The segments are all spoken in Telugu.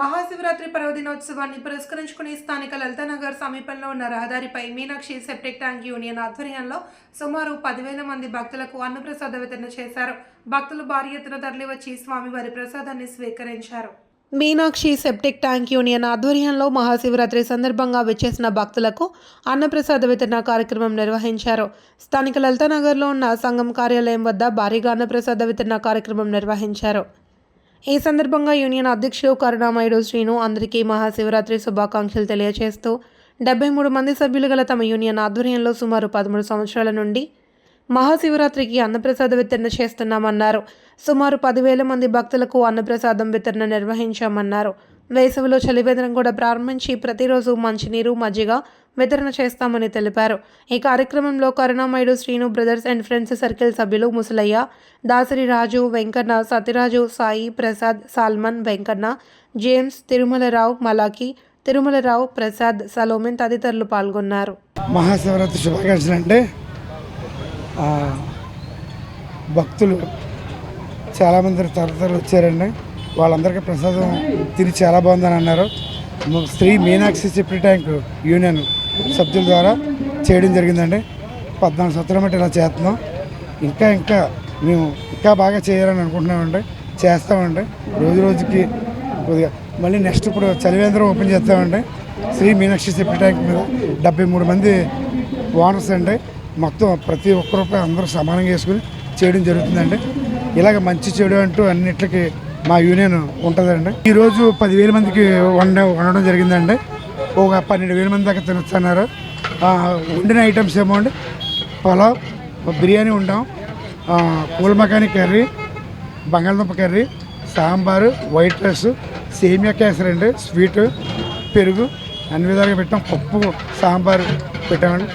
మహాశివరాత్రి పర్వదినోత్సవాన్ని పురస్కరించుకుని స్థానిక లలితానగర్ సమీపంలో ఉన్న రహదారిపై మీనాక్షి సెప్టిక్ ట్యాంక్ యూనియన్ ఆధ్వర్యంలో సుమారు పదివేల మంది భక్తులకు అన్నప్రసాద వితరణ చేశారు. భక్తులు భారీ ఎత్తున తరలివచ్చి స్వామివారి ప్రసాదాన్ని స్వీకరించారు. మీనాక్షి సెప్టిక్ ట్యాంక్ యూనియన్ ఆధ్వర్యంలో మహాశివరాత్రి సందర్భంగా విచ్చేసిన భక్తులకు అన్నప్రసాద వితరణ కార్యక్రమం నిర్వహించారు. స్థానిక లలితానగర్లో ఉన్న సంఘం కార్యాలయం వద్ద భారీగా అన్నప్రసాద వితరణ కార్యక్రమం నిర్వహించారు. ఈ సందర్భంగా యూనియన్ అధ్యక్షుడు కరుణామయుడు శ్రీను అందరికీ మహాశివరాత్రి శుభాకాంక్షలు తెలియజేస్తూ డెబ్బై మూడు మంది సభ్యులు గల తమ యూనియన్ ఆధ్వర్యంలో సుమారు పదమూడు సంవత్సరాల నుండి మహాశివరాత్రికి అన్నప్రసాద వితరణ చేస్తున్నామన్నారు. సుమారు పదివేల మంది భక్తులకు అన్నప్రసాదం వితరణ నిర్వహించామన్నారు. వేసవిలో చలివేదనం కూడా ప్రారంభించి ప్రతిరోజు మంచినీరు మజ్జిగ వితరణ చేస్తామని తెలిపారు. ఈ కార్యక్రమంలో కరుణామయుడు Srinu brothers and friends circle సభ్యులు Musalaiah Dasari Raju Venkanna Satyaraju Sai Prasad Solomon Venkanna James Tirumalarao Malachi Tirumalarao Prasad సలోమిన్ తదితరులు పాల్గొన్నారు. మహాశివరాత్రి శుభాకాంక్షలు అంటే భక్తులు చాలామంది తరతరాలు వచ్చారండి. వాళ్ళందరికీ ప్రసాదం తిని చాలా బాగుందని అన్నారు. శ్రీ మీనాక్షి చెప్పి ట్యాంక్ యూనియన్. సభ్యుల ద్వారా చేయడం జరిగిందండి. పద్నాలుగు సంవత్సరాలు మట్టి ఇలా చేస్తున్నాం. ఇంకా ఇంకా మేము ఇంకా బాగా చేయాలని అనుకుంటున్నామండి. చేస్తామండి. రోజు రోజుకి కొద్దిగా మళ్ళీ నెక్స్ట్ ఇప్పుడు చలివేంద్రం ఓపెన్ చేస్తామండి. శ్రీ మీనాక్షి సెప్టి ట్యాంక్ మీద డెబ్బై మూడు మంది ఓనర్స్ అండి. మొత్తం ప్రతి ఒక్క రూపాయి అందరూ సమానంగా వేసుకుని చేయడం జరుగుతుందండి. ఇలాగ మంచి చెడు అంటూ అన్నిట్లకి మా యూనియన్ ఉంటుందండి. ఈరోజు పదివేల మందికి వండ వండడం జరిగిందండి. ఒక పన్నెండు వేల మంది దాకా తినొస్తున్నారు వండిన ఐటమ్స్ ఏమో అండి పలావ్ బిర్యానీ ఉండాం పూల మకాని కర్రీ బంగాళదుంప కర్రీ సాంబారు వైట్ రైస్ సేమియా కేసరి అండి స్వీట్ పెరుగు అన్ని విధాలుగా పెట్టాం. పప్పు సాంబారు పెట్టామండి.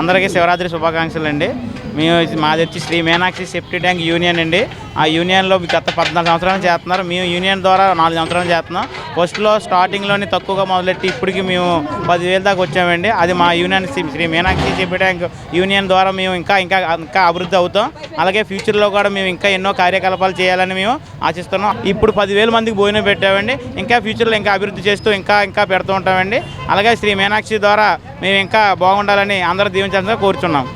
అందరికీ శివరాత్రి శుభాకాంక్షలు అండి మేము మాది వచ్చి Sri Meenakshi safety tank union అండి. ఆ యూనియన్లో గత పద్నాలుగు సంవత్సరాలు చేస్తున్నారు. మేము యూనియన్ ద్వారా నాలుగు సంవత్సరాలు చేస్తున్నాం. ఫస్ట్లో స్టార్టింగ్లోనే తక్కువగా మొదలెట్టి ఇప్పటికి మేము పదివేల దాకా వచ్చామండి. అది మా union Sri- Sri Meenakshi safety tank union ద్వారా మేము ఇంకా ఇంకా ఇంకా అభివృద్ధి అవుతాం. అలాగే ఫ్యూచర్లో కూడా మేము ఇంకా ఎన్నో కార్యకలాపాలు చేయాలని మేము ఆశిస్తున్నాం. ఇప్పుడు పదివేల మందికి భోజనం పెట్టామండి. ఇంకా ఫ్యూచర్లో ఇంకా అభివృద్ధి చేస్తూ ఇంకా ఇంకా పెడుతూ ఉంటామండి. అలాగే శ్రీ మీనాక్షి ద్వారా మేము ఇంకా బాగుండాలని అందరూ దీవించాలని కోరుచున్నాం.